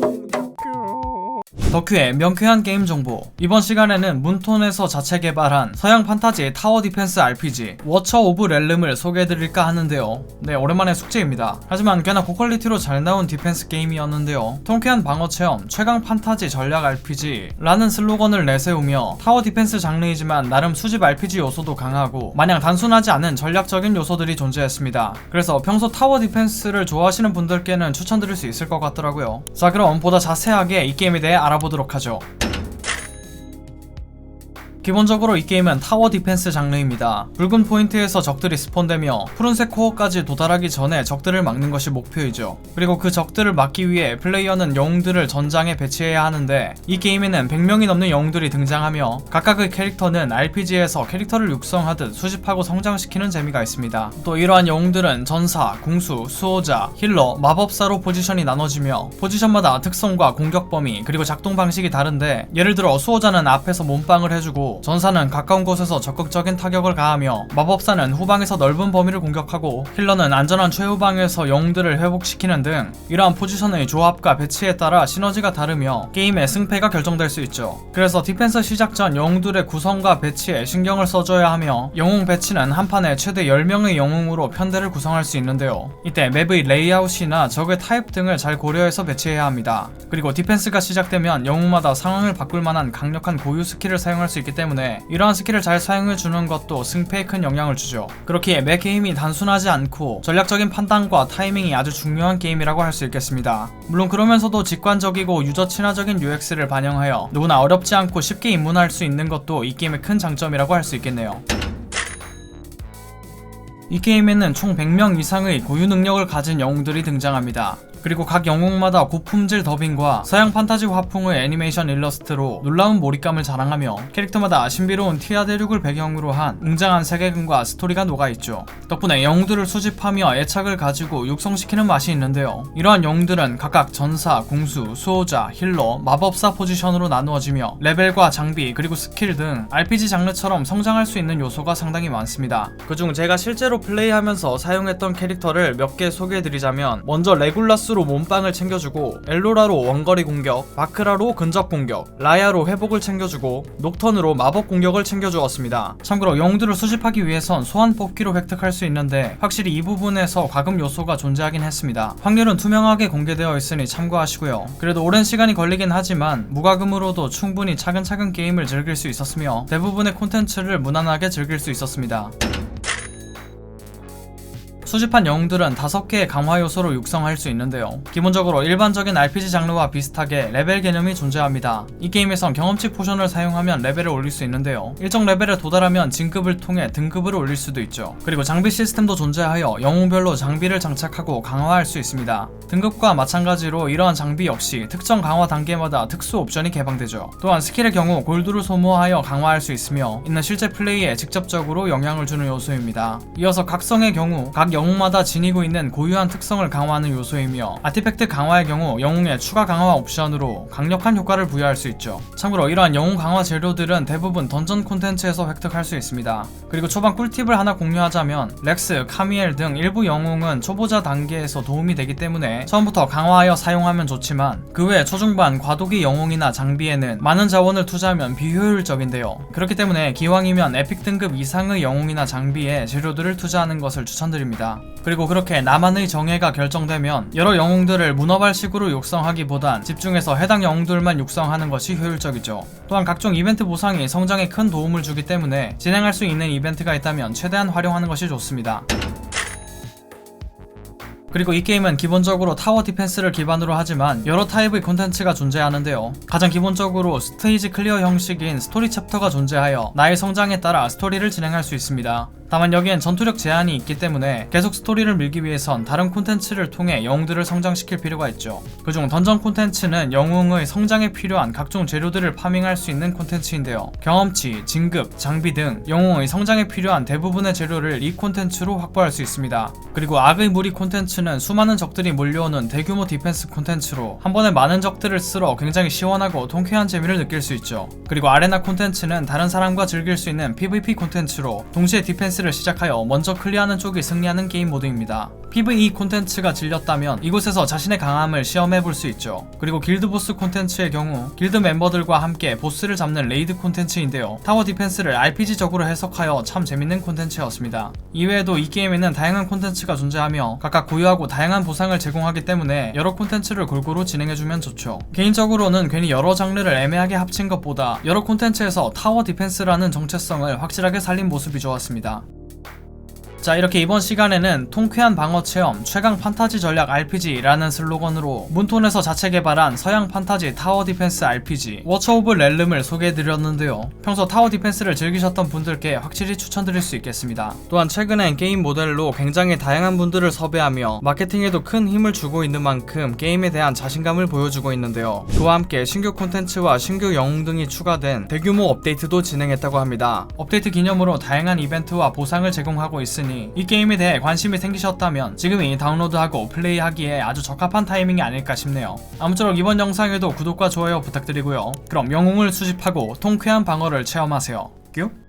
Thank you. 덕후의 명쾌한 게임 정보. 이번 시간에는 문톤에서 자체 개발한 서양 판타지 타워 디펜스 RPG 워처 오브 렐름을 소개해드릴까 하는데요. 네 오랜만에 숙제입니다. 하지만 꽤나 고퀄리티로 잘 나온 디펜스 게임이었는데요. 통쾌한 방어 체험 최강 판타지 전략 RPG 라는 슬로건을 내세우며 타워 디펜스 장르이지만 나름 수집 RPG 요소도 강하고 마냥 단순하지 않은 전략적인 요소들이 존재했습니다. 그래서 평소 타워 디펜스를 좋아하시는 분들께는 추천드릴 수 있을 것 같더라고요. 자 그럼 보다 자세하게 이 게임에 대해 알아보도록 하죠 기본적으로 이 게임은 타워 디펜스 장르입니다. 붉은 포인트에서 적들이 스폰되며 푸른색 코어까지 도달하기 전에 적들을 막는 것이 목표이죠. 그리고 그 적들을 막기 위해 플레이어는 영웅들을 전장에 배치해야 하는데 이 게임에는 100명이 넘는 영웅들이 등장하며 각각의 캐릭터는 RPG에서 캐릭터를 육성하듯 수집하고 성장시키는 재미가 있습니다. 또 이러한 영웅들은 전사, 궁수, 수호자, 힐러, 마법사로 포지션이 나눠지며 포지션마다 특성과 공격 범위 그리고 작동 방식이 다른데 예를 들어 수호자는 앞에서 몸빵을 해주고 전사는 가까운 곳에서 적극적인 타격을 가하며 마법사는 후방에서 넓은 범위를 공격하고 힐러는 안전한 최후방에서 영웅들을 회복시키는 등 이러한 포지션의 조합과 배치에 따라 시너지가 다르며 게임의 승패가 결정될 수 있죠. 그래서 디펜스 시작 전 영웅들의 구성과 배치에 신경을 써줘야 하며 영웅 배치는 한 판에 최대 10명의 영웅으로 편대를 구성할 수 있는데요. 이때 맵의 레이아웃이나 적의 타입 등을 잘 고려해서 배치해야 합니다. 그리고 디펜스가 시작되면 영웅마다 상황을 바꿀 만한 강력한 고유 스킬을 사용할 수 있기 때문에 이러한 스킬을 잘 사용해 주는 것도 승패에 큰 영향을 주죠. 그렇기에 매 게임이 단순하지 않고 전략적인 판단과 타이밍이 아주 중요한 게임이라고 할 수 있겠습니다. 물론 그러면서도 직관적이고 유저 친화적인 UX를 반영하여 누구나 어렵지 않고 쉽게 입문할 수 있는 것도 이 게임의 큰 장점이라고 할 수 있겠네요. 이 게임에는 총 100명 이상의 고유 능력을 가진 영웅들이 등장합니다. 그리고 각 영웅마다 고품질 더빙과 서양 판타지 화풍의 애니메이션 일러스트로 놀라운 몰입감을 자랑하며 캐릭터마다 신비로운 티아 대륙을 배경으로 한 웅장한 세계관과 스토리가 녹아있죠. 덕분에 영웅들을 수집하며 애착을 가지고 육성시키는 맛이 있는데요. 이러한 영웅들은 각각 전사, 궁수, 수호자, 힐러, 마법사 포지션으로 나누어지며 레벨과 장비 그리고 스킬 등 RPG 장르처럼 성장할 수 있는 요소가 상당히 많습니다. 그중 제가 실제로 플레이하면서 사용했던 캐릭터를 몇 개 소개해드리자면 먼저 레굴라 스로 몸빵을 챙겨주고 엘로라로 원거리 공격, 바크라로 근접 공격, 라야로 회복을 챙겨주고 녹턴으로 마법 공격을 챙겨주었습니다. 참고로 영웅들을 수집하기 위해선 소환 뽑기로 획득할 수 있는데 확실히 이 부분에서 과금 요소가 존재하긴 했습니다. 확률은 투명하게 공개되어 있으니 참고하시고요. 그래도 오랜 시간이 걸리긴 하지만 무과금으로도 충분히 차근차근 게임을 즐길 수 있었으며 대부분의 콘텐츠를 무난하게 즐길 수 있었습니다. 수집한 영웅들은 5개의 강화 요소로 육성할 수 있는데요. 기본적으로 일반적인 RPG 장르와 비슷하게 레벨 개념이 존재합니다. 이 게임에선 경험치 포션을 사용하면 레벨을 올릴 수 있는데요. 일정 레벨에 도달하면 진급을 통해 등급을 올릴 수도 있죠. 그리고 장비 시스템도 존재하여 영웅별로 장비를 장착하고 강화할 수 있습니다. 등급과 마찬가지로 이러한 장비 역시 특정 강화 단계마다 특수 옵션이 개방되죠. 또한 스킬의 경우 골드를 소모하여 강화할 수 있으며 이는 실제 플레이에 직접적으로 영향을 주는 요소입니다. 이어서 각성의 경우 각 영 웅마다 지니고 있는 고유한 특성을 강화하는 요소이며 아티팩트 강화의 경우 영웅의 추가 강화 옵션으로 강력한 효과를 부여할 수 있죠. 참고로 이러한 영웅 강화 재료들은 대부분 던전 콘텐츠에서 획득할 수 있습니다. 그리고 초반 꿀팁을 하나 공유하자면 렉스, 카미엘 등 일부 영웅은 초보자 단계에서 도움이 되기 때문에 처음부터 강화하여 사용하면 좋지만 그 외 초중반 과도기 영웅이나 장비에는 많은 자원을 투자하면 비효율적인데요. 그렇기 때문에 기왕이면 에픽 등급 이상의 영웅이나 장비에 재료들을 투자하는 것을 추천드립니다. 그리고 그렇게 나만의 정예가 결정되면 여러 영웅들을 문어발식으로 육성하기보단 집중해서 해당 영웅들만 육성하는 것이 효율적이죠. 또한 각종 이벤트 보상이 성장에 큰 도움을 주기 때문에 진행할 수 있는 이벤트가 있다면 최대한 활용하는 것이 좋습니다. 그리고 이 게임은 기본적으로 타워 디펜스를 기반으로 하지만 여러 타입의 콘텐츠가 존재하는데요. 가장 기본적으로 스테이지 클리어 형식인 스토리 챕터가 존재하여 나의 성장에 따라 스토리를 진행할 수 있습니다. 다만 여기엔 전투력 제한이 있기 때문에 계속 스토리를 밀기 위해선 다른 콘텐츠를 통해 영웅들을 성장시킬 필요가 있죠. 그중 던전 콘텐츠는 영웅의 성장에 필요한 각종 재료들을 파밍할 수 있는 콘텐츠인데요. 경험치, 진급, 장비 등 영웅의 성장에 필요한 대부분의 재료를 이 콘텐츠로 확보할 수 있습니다. 그리고 악의 무리 콘텐츠는 수많은 적들이 몰려오는 대규모 디펜스 콘텐츠로 한 번에 많은 적들을 쓸어 굉장히 시원하고 통쾌한 재미를 느낄 수 있죠. 그리고 아레나 콘텐츠는 다른 사람과 즐길 수 있는 PVP 콘텐츠로 동시에 디펜스를 PVP를 시작하여 먼저 클리어하는 쪽이 승리하는 게임 모드입니다. PVE 콘텐츠가 질렸다면 이곳에서 자신의 강함을 시험해 볼 수 있죠. 그리고 길드 보스 콘텐츠의 경우 길드 멤버들과 함께 보스를 잡는 레이드 콘텐츠인데요. 타워 디펜스를 RPG적으로 해석하여 참 재밌는 콘텐츠였습니다. 이외에도 이 게임에는 다양한 콘텐츠가 존재하며 각각 고유하고 다양한 보상을 제공하기 때문에 여러 콘텐츠를 골고루 진행해주면 좋죠. 개인적으로는 괜히 여러 장르를 애매하게 합친 것보다 여러 콘텐츠에서 타워 디펜스라는 정체성을 확실하게 살린 모습이 좋았습니다. 자 이렇게 이번 시간에는 통쾌한 방어 체험 최강 판타지 전략 RPG라는 슬로건으로 문톤에서 자체 개발한 서양 판타지 타워 디펜스 RPG 워처 오브 렐름을 소개해드렸는데요. 평소 타워 디펜스를 즐기셨던 분들께 확실히 추천드릴 수 있겠습니다. 또한 최근엔 게임 모델로 굉장히 다양한 분들을 섭외하며 마케팅에도 큰 힘을 주고 있는 만큼 게임에 대한 자신감을 보여주고 있는데요. 그와 함께 신규 콘텐츠와 신규 영웅 등이 추가된 대규모 업데이트도 진행했다고 합니다. 업데이트 기념으로 다양한 이벤트와 보상을 제공하고 있으 니 이 게임에 대해 관심이 생기셨다면 지금이 다운로드하고 플레이하기에 아주 적합한 타이밍이 아닐까 싶네요. 아무쪼록 이번 영상에도 구독과 좋아요 부탁드리고요. 그럼 영웅을 수집하고 통쾌한 방어를 체험하세요. 뀨?